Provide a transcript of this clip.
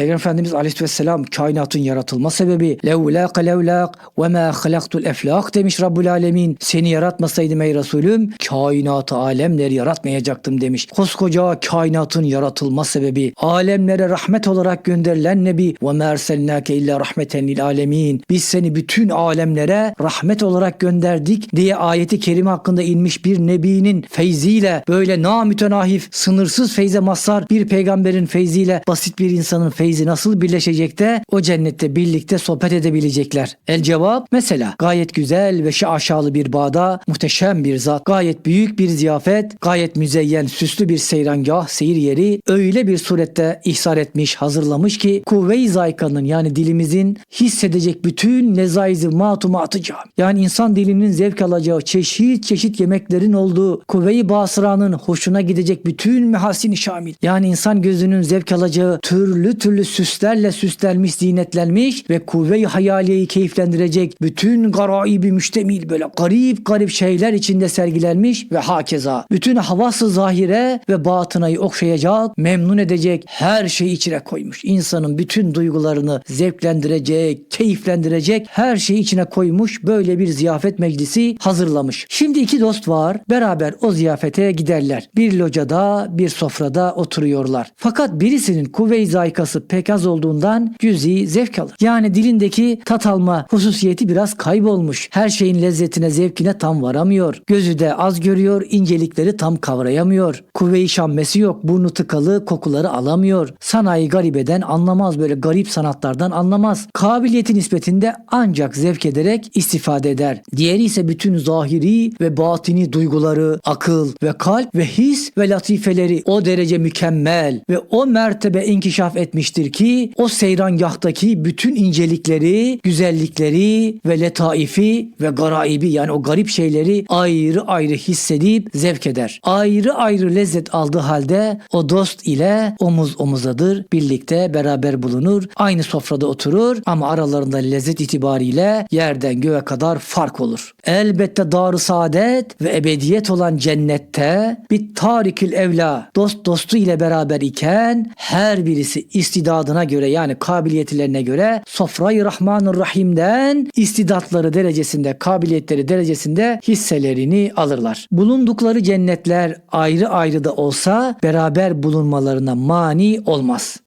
Peygamber Efendimiz Aleyhisselam kainatın yaratılma sebebi levlâk levlâk ve mâ halaktul eflâk demiş Rabbul Alemin. Seni yaratmasaydım ey Resulüm kainatı alemleri yaratmayacaktım demiş. Koskoca kainatın yaratılma sebebi alemlere rahmet olarak gönderilen Nebi ve mâ erselnâke illa rahmeten lil alemin. Biz seni bütün alemlere rahmet olarak gönderdik diye ayeti kerime hakkında inmiş bir nebinin feyziyle böyle namütenahif sınırsız feyze mazhar bir peygamberin feyziyle basit bir insanın feyzi nasıl birleşecek de o cennette birlikte sohbet edebilecekler. El cevap mesela gayet güzel ve şaşalı bir bağda muhteşem bir zat, gayet büyük bir ziyafet, gayet müzeyyen süslü bir seyrangah, seyir yeri öyle bir surette ihsar etmiş, hazırlamış ki kuvve-i zaykanın yani dilimizin hissedecek bütün nezaizi matumatı cam. Yani insan dilinin zevk alacağı çeşit çeşit yemeklerin olduğu kuvve-i basıranın hoşuna gidecek bütün mehasini şamil. Yani insan gözünün zevk alacağı türlü türlü süslerle süslenmiş, zinetlenmiş ve kuvve-i hayaliyeyi keyiflendirecek bütün garaibi müştemil böyle garip garip şeyler içinde sergilenmiş ve hakeza bütün havası zahire ve batınayı okşayacak, memnun edecek her şeyi içine koymuş. İnsanın bütün duygularını zevklendirecek, keyiflendirecek her şeyi içine koymuş böyle bir ziyafet meclisi hazırlamış. Şimdi iki dost var beraber o ziyafete giderler. Bir locada bir sofrada oturuyorlar. Fakat birisinin kuvve-i zayikası pek az olduğundan cüzi zevk alır. Yani dilindeki tat alma hususiyeti biraz kaybolmuş. Her şeyin lezzetine zevkine tam varamıyor. Gözü de az görüyor, incelikleri tam kavrayamıyor. Kuvve-i şammesi yok, burnu tıkalı, kokuları alamıyor. Sanayi garibeden anlamaz böyle garip sanatlardan anlamaz. Kabiliyeti nispetinde ancak zevk ederek istifade eder. Diğeri ise bütün zahiri ve batini duyguları, akıl ve kalp ve his ve latifeleri o derece mükemmel ve o mertebe inkişaf etmiştir ki o seyrangahtaki bütün incelikleri, güzellikleri ve letaifi ve garaibi yani o garip şeyleri ayrı ayrı hissedip zevk eder. Ayrı ayrı lezzet aldığı halde o dost ile omuz omuzadır. Birlikte beraber bulunur. Aynı sofrada oturur ama aralarında lezzet itibariyle yerden göğe kadar fark olur. Elbette dar saadet ve ebediyet olan cennette bir tarikül evla dost dostu ile beraber iken her birisi istidadına göre yani kabiliyetlerine göre sofrayı Rahmanır Rahim'den istidatları derecesinde kabiliyetleri derecesinde hisselerini alırlar. Bulundukları cennetler ayrı ayrı da olsa beraber bulunmalarına mani olmaz.